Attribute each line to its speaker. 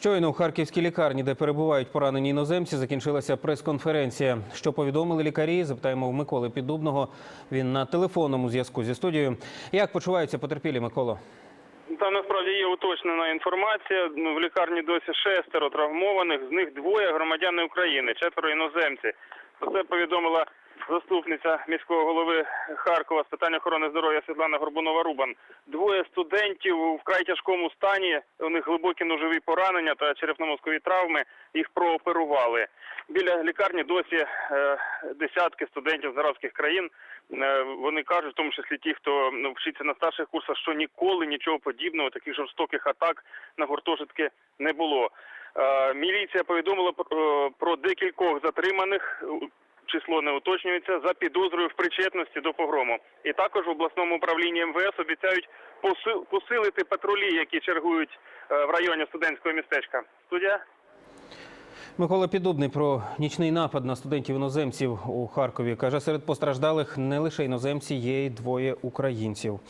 Speaker 1: Щойно у харківській лікарні, де перебувають поранені іноземці, закінчилася прес-конференція. Що повідомили лікарі? Запитаємо в Миколи Піддубного. Він на телефонному зв'язку зі студією. Як почуваються потерпілі, Миколо?
Speaker 2: Там насправді є уточнена інформація. В лікарні досі шестеро травмованих, з них двоє громадяни України, четверо іноземці. Про це повідомила заступниця міського голови Харкова з питань охорони здоров'я Світлана Горбунова-Рубан. Двоє студентів у вкрай тяжкому стані. У них глибокі ножові поранення та черепно-мозкові травми. Їх прооперували. Біля лікарні досі е, десятки студентів з арабських країн. Е, вони кажуть, в тому числі ті, хто вчиться на старших курсах, що ніколи нічого подібного, таких жорстоких атак на гуртожитки не було. Е, міліція повідомила про декількох затриманих. Число не уточнюється за підозрою в причетності до погрому. І також в обласному управлінні МВС обіцяють поси- посилити патрулі, які чергують е, в районі студентського містечка. Студія.
Speaker 1: Микола Піддубний про нічний напад на студентів-іноземців у Харкові. Каже, серед постраждалих не лише іноземці, є й двоє українців.